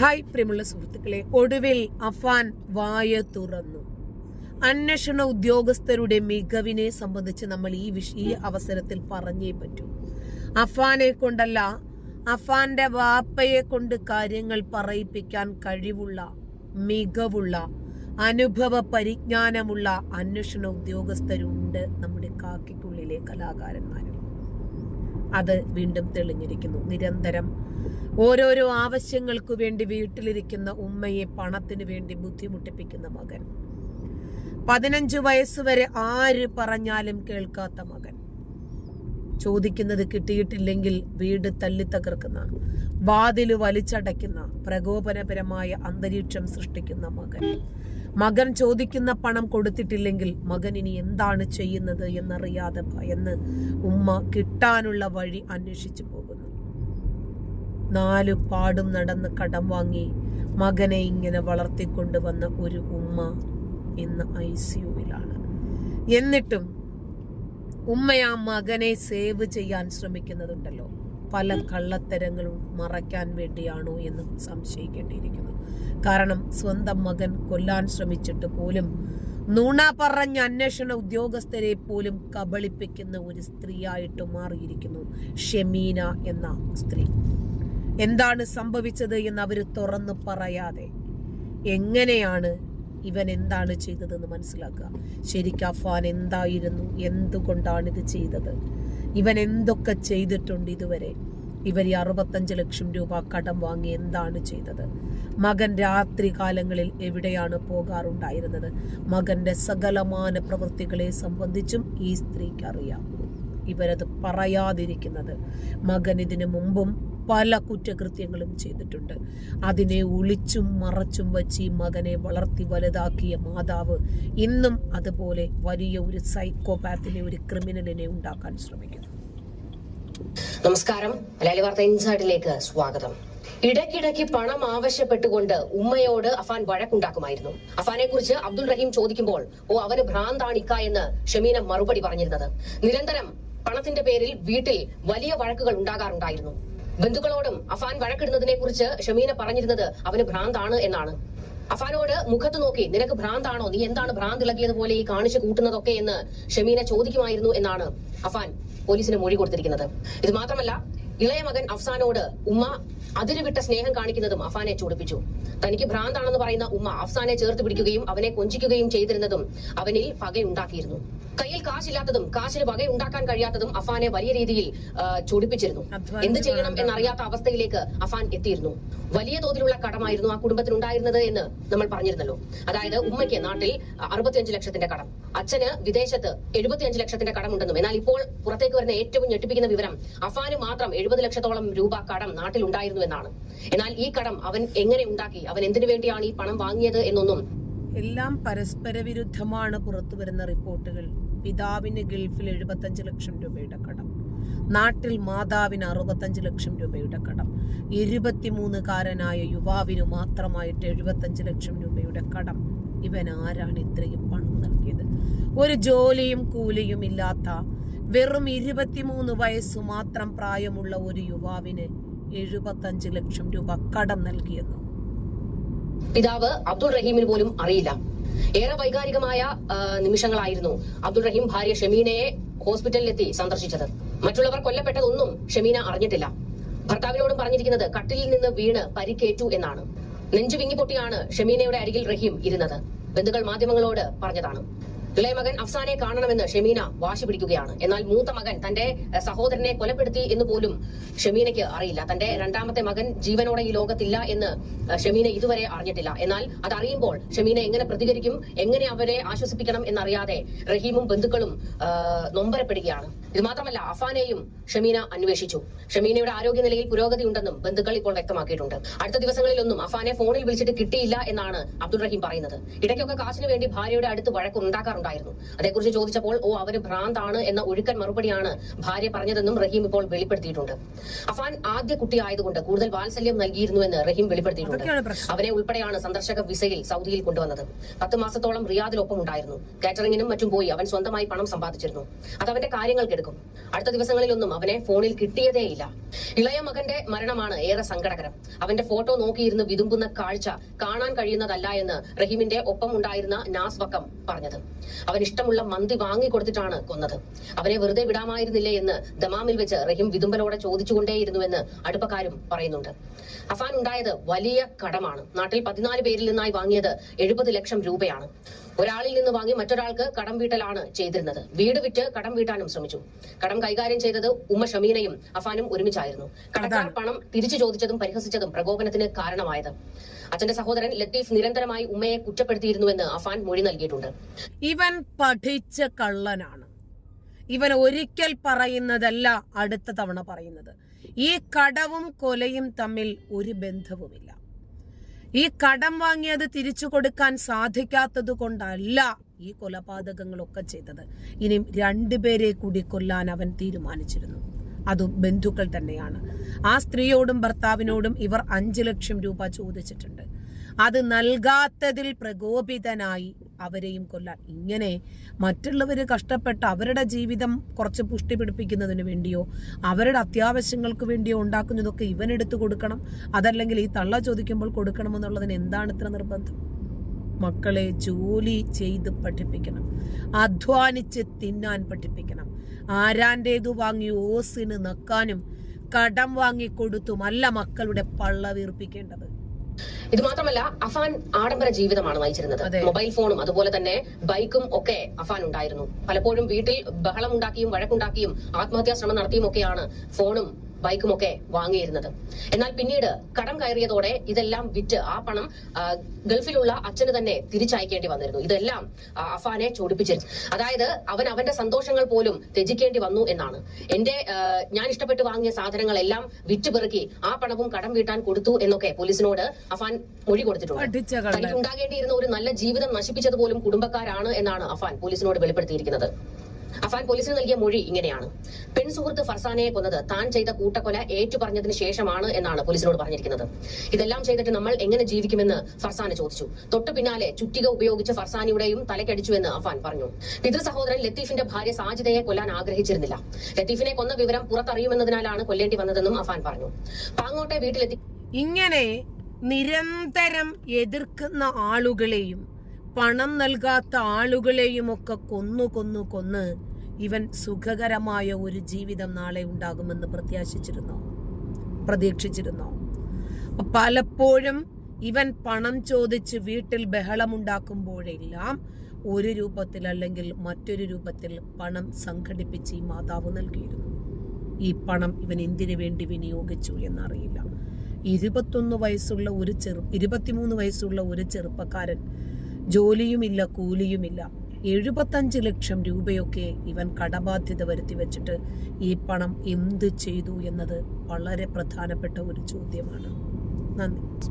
Hi പ്രിയമുള്ള സുഹൃത്തുക്കളെ. ഒടുവിൽ അഫാൻ വായ തുറന്നു. അന്വേഷണ ഉദ്യോഗസ്ഥരുടെ മികവിനെ സംബന്ധിച്ച് നമ്മൾ ഈ വിഷ ഈ അവസരത്തിൽ പറഞ്ഞേ പറ്റൂ. അഫാനെ കൊണ്ടല്ല അഫാന്റെ വാപ്പയെ കൊണ്ട് കാര്യങ്ങൾ പറയിപ്പിക്കാൻ കഴിവുള്ള മികവുള്ള അനുഭവ പരിജ്ഞാനമുള്ള അന്വേഷണ ഉദ്യോഗസ്ഥരുണ്ട് നമ്മുടെ കാക്കിക്കുള്ളിലെ കലാകാരന്മാരും. അത് വീണ്ടും തെളിഞ്ഞിരിക്കുന്നു. നിരന്തരം ഓരോരോ ആവശ്യങ്ങൾക്കു വേണ്ടി വീട്ടിലിരിക്കുന്ന ഉമ്മയെ പണത്തിനു വേണ്ടി ബുദ്ധിമുട്ടിപ്പിക്കുന്ന മകൻ. പതിനഞ്ചു വയസ്സുവരെ ആര് പറഞ്ഞാലും കേൾക്കാത്ത മകൻ. ചോദിക്കുന്നത് കിട്ടിയിട്ടില്ലെങ്കിൽ വീട് തല്ലി തകർക്കുന്ന വാതിൽ വലിച്ചടയ്ക്കുന്ന പ്രകോപനപരമായ അന്തരീക്ഷം സൃഷ്ടിക്കുന്ന മകൻ. മകൻ ചോദിക്കുന്ന പണം കൊടുത്തിട്ടില്ലെങ്കിൽ മകൻ ഇനി എന്താണ് ചെയ്യുന്നത് എന്നറിയാതെ ഭയന്ന് ഉമ്മ കിട്ടാനുള്ള വഴി അന്വേഷിച്ചു പോകുന്നു. നാലു പാടും നടന്ന് കടം വാങ്ങി മകനെ ഇങ്ങനെ വളർത്തിക്കൊണ്ടുവന്ന ഒരു ഉമ്മ ഇന്ന് ഐ സിയുവിലാണ് എന്നിട്ടും ഉമ്മ ആ മകനെ സേവ് ചെയ്യാൻ ശ്രമിക്കുന്നതുണ്ടല്ലോ. പല കള്ളത്തരങ്ങളും മറയ്ക്കാൻ വേണ്ടിയാണോ എന്ന് സംശയിക്കേണ്ടിയിരിക്കുന്നു. കാരണം സ്വന്തം മകൻ കൊല്ലാൻ ശ്രമിച്ചിട്ട് പോലും നുണ പറഞ്ഞ അന്വേഷണ ഉദ്യോഗസ്ഥരെ പോലും കബളിപ്പിക്കുന്ന ഒരു സ്ത്രീയായിട്ട് മാറിയിരിക്കുന്നു ഷെമീന എന്ന സ്ത്രീ. എന്താണ് സംഭവിച്ചത് എന്ന് അവർ തുറന്നു പറയാതെ എങ്ങനെയാണ് ഇവൻ എന്താണ് ചെയ്തതെന്ന് മനസ്സിലാക്കുക. ശരിക്കും അഫാൻ എന്തായിരുന്നു? എന്തുകൊണ്ടാണ് ഇത് ചെയ്തത്? ഇവൻ എന്തൊക്കെ ചെയ്തിട്ടുണ്ട് ഇതുവരെ? ഇവർ ഈ അറുപത്തഞ്ച് ലക്ഷം രൂപ കടം വാങ്ങി എന്താണ് ചെയ്തത്? മകൻ രാത്രി കാലങ്ങളിൽ എവിടെയാണ് പോകാറുണ്ടായിരുന്നത്? മകന്റെ സകലമാന പ്രവൃത്തികളെ സംബന്ധിച്ചും ഈ സ്ത്രീക്ക് അറിയാം. ഇവരത് പറയാതിരിക്കുന്നത് മകൻ ഇതിനു മുമ്പും പല കുറ്റകൃത്യങ്ങളും ചെയ്തിട്ടുണ്ട്. അതിനെ ഒളിച്ചും മറച്ചും വച്ച് ഈ മകനെ വളർത്തി വലുതാക്കിയ മാതാവ് ഇന്നും അതുപോലെ വലിയ ഒരു സൈക്കോപാത്തിനെ ഒരു ക്രിമിനലിനെ ഉണ്ടാക്കാൻ ശ്രമിക്കുന്നു. നമസ്കാരം. മലയാളി വാർത്ത ഇൻസൈഡിലേക്ക് സ്വാഗതം. ഇടയ്ക്കിടയ്ക്ക് പണം ആവശ്യപ്പെട്ടുകൊണ്ട് ഉമ്മയോട് അഫാൻ വഴക്കുണ്ടാക്കുമായിരുന്നു. അഫാനെ കുറിച്ച് അബ്ദുൾ റഹീം ചോദിക്കുമ്പോൾ ഓ അവന് ഭ്രാന്താണ് ഇക്ക എന്ന് ഷമീന മറുപടി പറഞ്ഞിരുന്നത്. നിരന്തരം പണത്തിന്റെ പേരിൽ വീട്ടിൽ വലിയ വഴക്കുകൾ ഉണ്ടാകാറുണ്ടായിരുന്നു. ബന്ധുക്കളോടും അഫാൻ വഴക്കിടുന്നതിനെ കുറിച്ച് ഷമീന പറഞ്ഞിരുന്നത് അവന് ഭ്രാന്താണ് എന്നാണ്. അഫാനോട് മുഖത്ത് നോക്കി നിനക്ക് ഭ്രാന്താണോ? നീ എന്താണ് ഭ്രാന്ത് ഇളകിയതുപോലെ ഈ കാണിച്ചു കൂട്ടുന്നതൊക്കെ? എന്ന് ഷമീന ചോദിക്കുമായിരുന്നു എന്നാണ് അഫാൻ പോലീസിന് മൊഴി കൊടുത്തിരിക്കുന്നത്. ഇത് മാത്രമല്ല ഇളയ മകൻ അഫ്സാനോട് ഉമ്മ അതിരുവിട്ട സ്നേഹം കാണിക്കുന്നതും അഫാനെ ചൂടിപ്പിച്ചു. തനിക്ക് ഭ്രാന്താണെന്ന് പറയുന്ന ഉമ്മ അഫ്സാനെ ചേർത്ത് പിടിക്കുകയും അവനെ കൊഞ്ചിക്കുകയും ചെയ്തിരുന്നതും അവനിൽ പകയുണ്ടാക്കിയിരുന്നു. കയ്യിൽ കാശില്ലാത്തതും കാശിന് വകയുണ്ടാക്കാൻ കഴിയാത്തതും അഫാനെ വലിയ രീതിയിൽ ചൂടിപ്പിച്ചിരുന്നു. എന്ത് ചെയ്യണം എന്നറിയാത്ത അവസ്ഥയിലേക്ക് അഫാൻ എത്തിയിരുന്നു. വലിയ തോതിലുള്ള കടമായിരുന്നു ആ കുടുംബത്തിനുണ്ടായിരുന്നത് എന്ന് നമ്മൾ പറഞ്ഞിരുന്നല്ലോ. അതായത് ഉമ്മയ്ക്ക് നാട്ടിൽ അറുപത്തിയഞ്ച് ലക്ഷത്തിന്റെ കടം. അച്ഛന് വിദേശത്ത് എഴുപത്തിയഞ്ച് ലക്ഷത്തിന്റെ കടമുണ്ടെന്നും. എന്നാൽ ഇപ്പോൾ പുറത്തേക്ക് വരുന്ന ഏറ്റവും ഞെട്ടിപ്പിക്കുന്ന വിവരം അഫാന് മാത്രം എഴുപത് ലക്ഷത്തോളം രൂപ കടം എന്നാണ്. എന്നാൽ ഈ കടം അവൻ എങ്ങനെ ഉണ്ടാക്കി? അവൻ എന്തിനു വേണ്ടിയാണ് ഈ പണം വാങ്ങിയത് എന്നൊന്നും എല്ലാം പരസ്പര വിരുദ്ധമാണ് പുറത്തു വരുന്ന റിപ്പോർട്ടുകൾ. പിതാവിന് ഗൾഫിൽ എഴുപത്തഞ്ച് ലക്ഷം രൂപയുടെ കടം. നാട്ടിൽ മാതാവിന് അറുപത്തഞ്ച് ലക്ഷം രൂപയുടെ കടം. ഇരുപത്തിമൂന്നുകാരനായ യുവാവിന് മാത്രമായിട്ട് എഴുപത്തഞ്ച് ലക്ഷം രൂപയുടെ കടം. ഇവൻ ആരാണ് ഇത്രയും പണം നൽകിയത്? ഒരു ജോലിയും കൂലിയും ഇല്ലാത്ത വെറും ഇരുപത്തിമൂന്ന് വയസ്സ് മാത്രം പ്രായമുള്ള ഒരു യുവാവിന് എഴുപത്തഞ്ച് ലക്ഷം രൂപ കടം നൽകിയെന്നു. പിതാവ് അബ്ദുൾ റഹീമിന് പോലും അറിയില്ല. ഏറെ വൈകാരികമായ നിമിഷങ്ങളായിരുന്നു അബ്ദുൾ റഹീം ഭാര്യ ഷമീനയെ ഹോസ്പിറ്റലിലെത്തി സന്ദർശിച്ചത്. മറ്റുള്ളവർ കൊല്ലപ്പെട്ടതൊന്നും ഷമീന അറിഞ്ഞിട്ടില്ല. ഭർത്താവിനോടും പറഞ്ഞിരിക്കുന്നത് കട്ടിലിൽ നിന്ന് വീണ് പരിക്കേറ്റു എന്നാണ്. നെഞ്ചു വിങ്ങിപ്പൊട്ടിയാണ് ഷമീനയുടെ അരികിൽ റഹീം ഇരുന്നത്. ബന്ധുക്കൾ മാധ്യമങ്ങളോട് പറഞ്ഞതാണ്. ഇളയ മകൻ അഫ്സാനെ കാണണമെന്ന് ഷെമീന വാശി പിടിക്കുകയാണ്. എന്നാൽ മൂത്ത മകൻ തന്റെ സഹോദരനെ കൊലപ്പെടുത്തി എന്ന് പോലും ഷെമീനയ്ക്ക് അറിയില്ല. തന്റെ രണ്ടാമത്തെ മകൻ ജീവനോടെ ഈ ലോകത്തില്ല എന്ന് ഷെമീന ഇതുവരെ അറിഞ്ഞിട്ടില്ല. എന്നാൽ അത് അറിയുമ്പോൾ ഷെമീന എങ്ങനെ പ്രതികരിക്കും എങ്ങനെ അവരെ ആശ്വസിപ്പിക്കണം എന്നറിയാതെ റഹീമും ബന്ധുക്കളും നൊമ്പരപ്പെടുകയാണ്. ഇത് മാത്രമല്ല അഫാനെയും ഷമീന അന്വേഷിച്ചു. ഷമീനയുടെ ആരോഗ്യനിലയിൽ പുരോഗതി ഉണ്ടെന്നും ബന്ധുക്കൾ ഇപ്പോൾ വ്യക്തമാക്കിയിട്ടുണ്ട്. അടുത്ത ദിവസങ്ങളിലൊന്നും അഫാനെ ഫോണിൽ വിളിച്ചിട്ട് കിട്ടിയില്ല എന്നാണ് അബ്ദുൾ റഹീം പറയുന്നത്. ഇടയ്ക്കൊക്കെ കാശിന് വേണ്ടി ഭാര്യയുടെ അടുത്ത് വഴക്കുണ്ടാക്കാറുണ്ടായിരുന്നു അതേക്കുറിച്ച് ചോദിച്ചപ്പോൾ ഓ അവർ ഭ്രാന്താണ് എന്ന ഒഴുക്കൻ മറുപടിയാണ് ഭാര്യ പറഞ്ഞതെന്നും റഹീം ഇപ്പോൾ വെളിപ്പെടുത്തിയിട്ടുണ്ട്. അഫാൻ ആദ്യ കുട്ടിയായതുകൊണ്ട് കൂടുതൽ വാത്സല്യം നൽകിയിരുന്നു എന്ന് റഹീം വെളിപ്പെടുത്തിയിട്ടുണ്ട്. അവരെ അവനെ ഉൾപ്പെടെയാണ് സന്ദർശക വിസയിൽ സൗദിയിൽ കൊണ്ടുവന്നത്. പത്ത് മാസത്തോളം റിയാദിലൊപ്പം ഉണ്ടായിരുന്നു കാറ്ററിംഗിനും മറ്റും പോയി അവൻ സ്വന്തമായി പണം സമ്പാദിച്ചിരുന്നു. അത് അവന്റെ കാര്യങ്ങൾക്കെടുക്കും അടുത്ത ദിവസങ്ങളിലൊന്നും അവനെ ഫോണിൽ കിട്ടിയതേയില്ല. ഇളയ മകന്റെ മരണമാണ് ഏറെ സങ്കടകരം. അവന്റെ ഫോട്ടോ നോക്കിയിരുന്ന് വിതുമ്പുന്ന കാഴ്ച കാണാൻ കഴിയുന്നതല്ല എന്ന് റഹീമിന്റെ ഒപ്പം ഉണ്ടായിരുന്ന നാസ് വക്കം പറഞ്ഞത്. അവൻ ഇഷ്ടമുള്ള മന്തി വാങ്ങിക്കൊടുത്തിട്ടാണ് കൊന്നത്. അവനെ വെറുതെ വിടാമായിരുന്നില്ലേ എന്ന് ദമാമിൽ വെച്ച് റഹീം വിതുമ്പലോടെ ചോദിച്ചുകൊണ്ടേയിരുന്നുവെന്ന് അടുപ്പക്കാരും പറയുന്നുണ്ട്. അഫാൻ ഉണ്ടായത് വലിയ കടമാണ്. നാട്ടിൽ പതിനാല് പേരിൽ നിന്നായി വാങ്ങിയത് എഴുപത് ലക്ഷം രൂപയാണ്. ഒരാളിൽ നിന്ന് വാങ്ങി മറ്റൊരാൾക്ക് കടം വീട്ടലാണ് ചെയ്തിരുന്നത്. വീട് വിറ്റ് കടം വീട്ടാനും ശ്രമിച്ചു. കടം കൈകാര്യം ചെയ്തത് ഉമ്മ ഷമീനയും അഫാനും ഒരുമിച്ചായിരുന്നു. കടക്കാർ പണം തിരിച്ചു ചോദിച്ചതും പരിഹസിച്ചതും പ്രകോപനത്തിന് കാരണമായത്. അച്ഛന്റെ സഹോദരൻ ലത്തീഫ് നിരന്തരമായി ഉമ്മയെ കുറ്റപ്പെടുത്തിയിരുന്നുവെന്ന് അഫാൻ മൊഴി നൽകിയിട്ടുണ്ട്. ഇവൻ പഠിച്ച കള്ളനാണ്. ഇവൻ ഒരിക്കൽ പറയുന്നതല്ല അടുത്ത തവണ പറയുന്നത്. ഈ കടവും കൊലയും തമ്മിൽ ഒരു ബന്ധവുമില്ല. ഈ കടം വാങ്ങിയത് തിരിച്ചു കൊടുക്കാൻ സാധിക്കാത്തത് കൊണ്ടല്ല ഈ കൊലപാതകങ്ങളൊക്കെ ചെയ്തത്. ഇനിയും രണ്ടുപേരെ കൂടി കൊല്ലാൻ അവൻ തീരുമാനിച്ചിരുന്നു. അതും ബന്ധുക്കൾ തന്നെയാണ്. ആ സ്ത്രീയോടും ഭർത്താവിനോടും ഇവർ അഞ്ചു ലക്ഷം രൂപ ചോദിച്ചിട്ടുണ്ട്. അത് നൽകാത്തതിൽ പ്രകോപിതനായി അവരെയും കൊല്ലാൻ. ഇങ്ങനെ മറ്റുള്ളവർ കഷ്ടപ്പെട്ട് അവരുടെ ജീവിതം കുറച്ച് പുഷ്ടി പിടിപ്പിക്കുന്നതിന് വേണ്ടിയോ അവരുടെ അത്യാവശ്യങ്ങൾക്ക് വേണ്ടിയോ ഉണ്ടാക്കുന്നതൊക്കെ ഇവനെടുത്ത് കൊടുക്കണം. അതല്ലെങ്കിൽ ഈ തള്ള ചോദിക്കുമ്പോൾ കൊടുക്കണമെന്നുള്ളതിന് എന്താണ് ഇത്ര നിർബന്ധം? മക്കളെ ജോലി ചെയ്ത് പഠിപ്പിക്കണം. അധ്വാനിച്ച് തിന്നാൻ പഠിപ്പിക്കണം. ആരാന്റേതു വാങ്ങി ഓസിന് നക്കാനും കടം വാങ്ങി കൊടുത്തുമല്ല മക്കളുടെ പള്ള വീർപ്പിക്കേണ്ടത് ഇത് മാത്രമല്ല അഫാൻ ആഡംബര ജീവിതമാണ് നയിച്ചിരുന്നത്. മൊബൈൽ ഫോണും അതുപോലെ തന്നെ ബൈക്കും ഒക്കെ അഫാൻ ഉണ്ടായിരുന്നു. പലപ്പോഴും വീട്ടിൽ ബഹളം ഉണ്ടാക്കിയും വഴക്കുണ്ടാക്കിയും ആത്മഹത്യാ ശ്രമം നടത്തിയും ഒക്കെയാണ് ഫോണും ബൈക്കും ഒക്കെ വാങ്ങിയിരുന്നത്. എന്നാൽ പിന്നീട് കടം കയറിയതോടെ ഇതെല്ലാം വിറ്റ് ആ പണം ഗൾഫിലുള്ള അച്ഛന് തന്നെ തിരിച്ചയക്കേണ്ടി വന്നിരുന്നു. ഇതെല്ലാം അഫാനെ ചൊടിപ്പിച്ചിരുന്നു. അതായത് അവൻ അവന്റെ സന്തോഷങ്ങൾ പോലും ത്യജിക്കേണ്ടി വന്നു എന്നാണ്. എന്റെ ഞാൻ ഇഷ്ടപ്പെട്ട് വാങ്ങിയ സാധനങ്ങളെല്ലാം വിറ്റ് പെറുക്കി ആ പണവും കടം വീട്ടാൻ കൊടുത്തു എന്നൊക്കെ പോലീസിനോട് അഫാൻ മൊഴി കൊടുത്തിട്ടുണ്ട്. പഠിച്ച കള്ളൻ. തനിക്ക് ഉണ്ടാകേണ്ടിയിരുന്ന ഒരു നല്ല ജീവിതം നശിപ്പിച്ചത് പോലും കുടുംബക്കാരാണ് എന്നാണ് അഫാൻ പോലീസിനോട് വെളിപ്പെടുത്തിയിരിക്കുന്നത്. അഫാൻ പോലീസിന് നൽകിയ മൊഴി ഇങ്ങനെയാണ്. പെൺ സുഹൃത്ത് ഫർസാനയെ കൊന്നത് താൻ ചെയ്ത കൂട്ടക്കൊല ഏറ്റു പറഞ്ഞതിന് ശേഷമാണ് എന്നാണ് പോലീസിനോട് പറഞ്ഞിരിക്കുന്നത്. ഇതെല്ലാം ചെയ്തിട്ട് നമ്മൾ എങ്ങനെ ജീവിക്കുമെന്ന് ഫർസാന ചോദിച്ചു. തൊട്ടു പിന്നാലെ ചുറ്റിക ഉപയോഗിച്ച് ഫർസാനിയുടെയും തലക്കടിച്ചുവെന്ന് അഫാൻ പറഞ്ഞു. പിതൃ സഹോദരൻ ലത്തീഫിന്റെ ഭാര്യ സാജിദയെ കൊല്ലാൻ ആഗ്രഹിച്ചിരുന്നില്ല. ലത്തീഫിനെ കൊന്ന വിവരം പുറത്തറിയുമെന്നതിനാലാണ് കൊല്ലേണ്ടി വന്നതെന്നും അഫാൻ പറഞ്ഞു. പാങ്ങോട്ടെ വീട്ടിലെത്തി ഇങ്ങനെ നിരന്തരം എതിർക്കുന്ന ആളുകളെയും പണം നൽകാത്ത ആളുകളെയും ഒക്കെ കൊന്നു കൊന്നു കൊന്ന് ഇവൻ സുഖകരമായ ഒരു ജീവിതം നാളെ ഉണ്ടാകുമെന്ന് പ്രത്യാശിച്ചിരുന്നോ. പ്രതീക്ഷിച്ചിരുന്നോ. പലപ്പോഴും ഇവൻ പണം ചോദിച്ച് വീട്ടിൽ ബഹളമുണ്ടാക്കുമ്പോഴെല്ലാം ഒരു രൂപത്തിൽ അല്ലെങ്കിൽ മറ്റൊരു രൂപത്തിൽ പണം സംഘടിപ്പിച്ച് ഈ മാതാവ് നൽകിയിരുന്നു. ഈ പണം ഇവൻ എന്തിനു വേണ്ടി വിനിയോഗിച്ചു എന്നറിയില്ല. ഇരുപത്തൊന്ന് വയസ്സുള്ള ഒരു ചെറു ഇരുപത്തിമൂന്ന് വയസ്സുള്ള ഒരു ചെറുപ്പക്കാരൻ ജോലിയുമില്ല കൂലിയുമില്ല. എഴുപത്തഞ്ച് ലക്ഷം രൂപയൊക്കെ ഇവൻ കടബാധ്യത വരുത്തി വെച്ചിട്ട് ഈ പണം എന്ത് ചെയ്തു എന്നത് വളരെ പ്രധാനപ്പെട്ട ഒരു ചോദ്യമാണ്. നന്ദി.